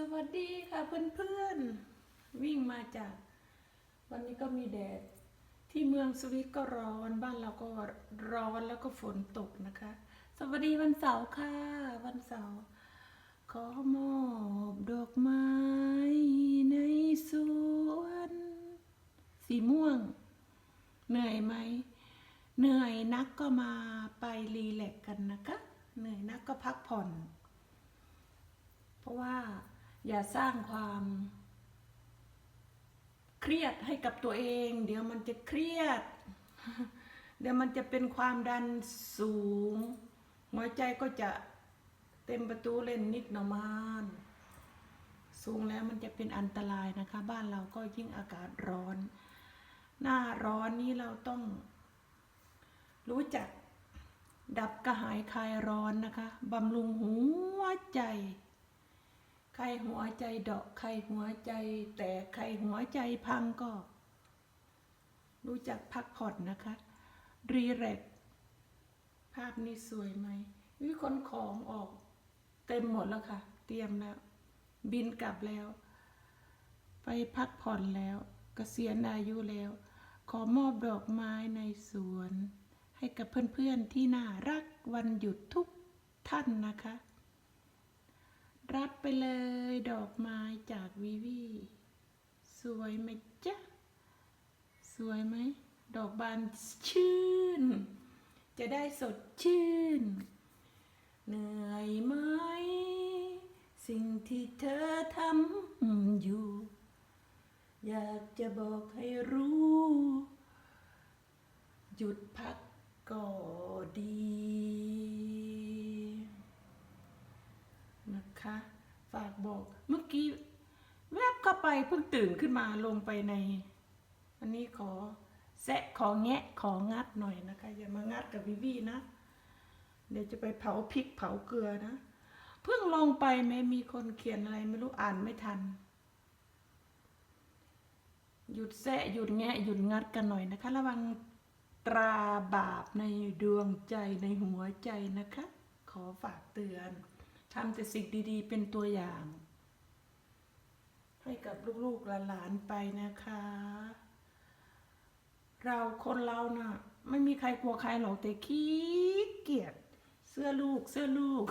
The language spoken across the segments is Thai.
สวัสดีค่ะเพื่อนๆ วิ่งมาจาก วันนี้ก็มีแดด ที่เมืองสวิตก็ร้อนบ้านเราก็ร้อนแล้วก็ฝนตกนะคะ สวัสดีวันเสาร์ค่ะ วันเสาร์ขอมอบดอกไม้ในสวน สีม่วง เหนื่อยไหม เหนื่อยนักก็มาไปรีแลกกันนะคะ เหนื่อยนักก็พักผ่อน เพราะว่า อย่าสร้างความ เครียดให้กับตัวเอง เดี๋ยวมันจะเครียด เดี๋ยวมันจะเป็นความดันสูง หัวใจก็จะเต็มประตูเล่นนิดหนอมานสูงแล้วมันจะเป็นอันตรายนะคะ บ้านเราก็ยิ่งอากาศร้อน หน้าร้อนนี้เราต้อง รู้จักดับกระหายคลายร้อนนะคะบำรุงหัวใจ ใครหัวใจดาะใครหัวใจ แตกใครหัวใจพังก็ รู้จักพักผ่อนนะคะ รีแลกภาพนี้สวยไหมวิคนของออก เต็มหมดแล้วค่ะ เตรียมแล้ว บินกลับแล้ว ไปพักผ่อนแล้วกเกษียณอายุแล้ว ขอมอบดอกไม้ในสวน ให้กับเพื่อนๆที่น่ารักวันหยุดทุกท่านนะคะ รับไปเลยดอกไม้จากวิวีสวยไหมจ๊ะ สวยไหม ดอกบานชื่น จะได้สดชื่น เหนื่อยไหม สิ่งที่เธอทำอยู่ อยากจะบอกให้รู้ หยุดพักก็ดี นะคะ ฝากบอกเมื่อกี้แวบเข้าไปเพิ่งตื่นขึ้นมาลงไปใน อันนี้ขอแซะของแงะของงัดหน่อยนะคะ อย่ามางัดกับวิวีนะ เดี๋ยวจะไปเผาพริกเผาเกลือนะ เพิ่งลงไปแม้มีคนเขียนอะไรไม่รู้อ่านไม่ทัน หยุดแซะหยุดแงะหยุดงัดกันหน่อยนะคะ ระวังตราบาปในดวงใจในหัวใจนะคะ ขอฝากเตือน ทำแต่สิ่งดีๆ เป็นตัวอย่าง ให้กับลูกๆหลานๆไปนะคะ เราคนเรานะ่ะ ไม่มีใครกลัวใครหรอกแต่ขี้เกียจเสื้อลูกเสื้อลูก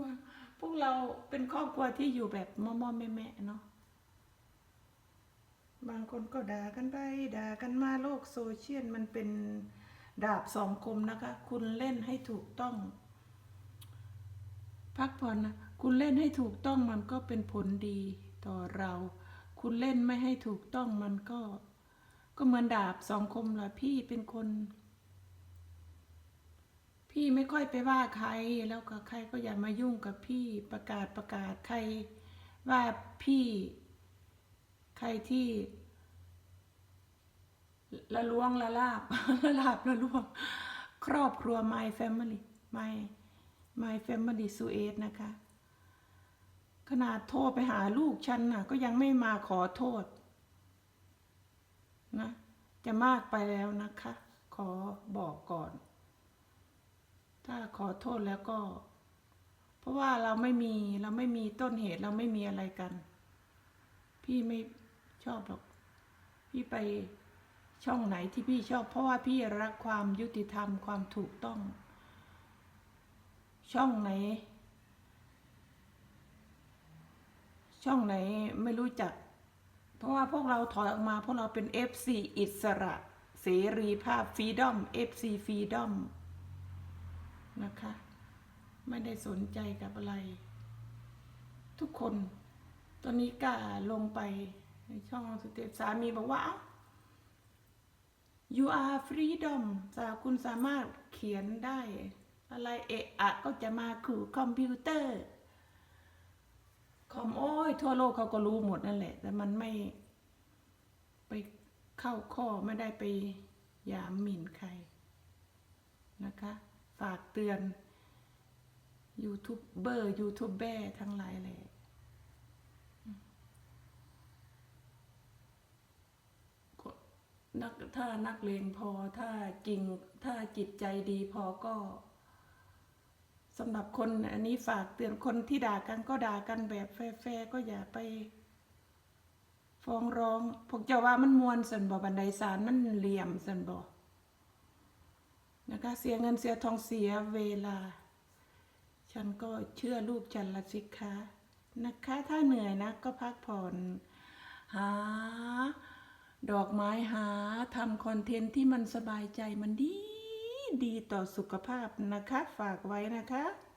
ว่าพวกเราเป็นครอบครัวที่อยู่แบบม่อๆแม่ๆเนาะบางคนก็ด่ากันไปด่ากันมาโลกโซเชียลมันเป็นดาบสองคมนะคะ คุณเล่นให้ถูกต้อง พักผ่อนนะคุณเล่นให้ถูกต้องมันก็เป็นผลดีต่อเรา คุณเล่นไม่ให้ถูกต้องมันก็ ก็เหมือนดาบสองคมแหละพี่เป็นคน พี่ไม่ค่อยไปว่าใครแล้วก็ใครก็อย่ามายุ่งกับพี่ประกาศประกาศใครว่าพี่ ใครที่ละล้วงละลาบละลาบละล้วง ครอบครัว My Family My My Family สุเอตนะคะ ขนาดโทรไปหาลูกฉันน่ะก็ยังไม่มาขอโทษนะจะมากไปแล้วนะคะ ขอบอกก่อน ถ้าขอโทษแล้วก็ เพราะว่าเราไม่มีเราไม่มีต้นเหตุเราไม่มีอะไรกัน พี่ไม่ชอบหรอก พี่ไปช่องไหนที่พี่ชอบ เพราะว่าพี่รักความยุติธรรมความถูกต้อง ช่องไหน ช่องไหนไม่รู้จัก เพราะว่าพวกเราถอยออกมาพวกเราเป็น FC อิสระ เสรีภาพฟรีดอม FC ฟรีดอมนะคะ ไม่ได้สนใจกับอะไร ทุกคน ตอนนี้กล้าลงไปในช่องสเตปสามีบอกว่าเอ้า you are freedom สาคุณสามารถเขียนได้ อะไรเอะอะก็จะมาคือคอมพิวเตอร์คอมโอ้ยทั่วโลกเขาก็รู้หมดนั่นแหละ แต่มันไม่ไปเข้าข้อไม่ได้ไปยามหมิ่นใครนะคะ ฝากเตือนยูทูบเบอร์ยูทูบแบร์ทั้งหลายแหละนักถ้านักเลงพอถ้าจริงถ้าจิตใจดีพอก็ สำหรับคนอันนี้ฝากเตือนคนที่ด่ากันก็ด่ากันแบบแฟร์ๆก็อย่าไปฟ้องร้องพวกเจ้าว่ามันมวนสันบอบันไดสารมันเหลี่ยมสันบอนะคะเสียเงินเสียทองเสียเวลา ฉันก็เชื่อลูกฉันละสิคะนะคะถ้าเหนื่อยนะก็พักผ่อน หา ดอกไม้หาทำคอนเทนต์ที่มันสบายใจมันดี ดีต่อสุขภาพนะคะ ฝากไว้นะคะ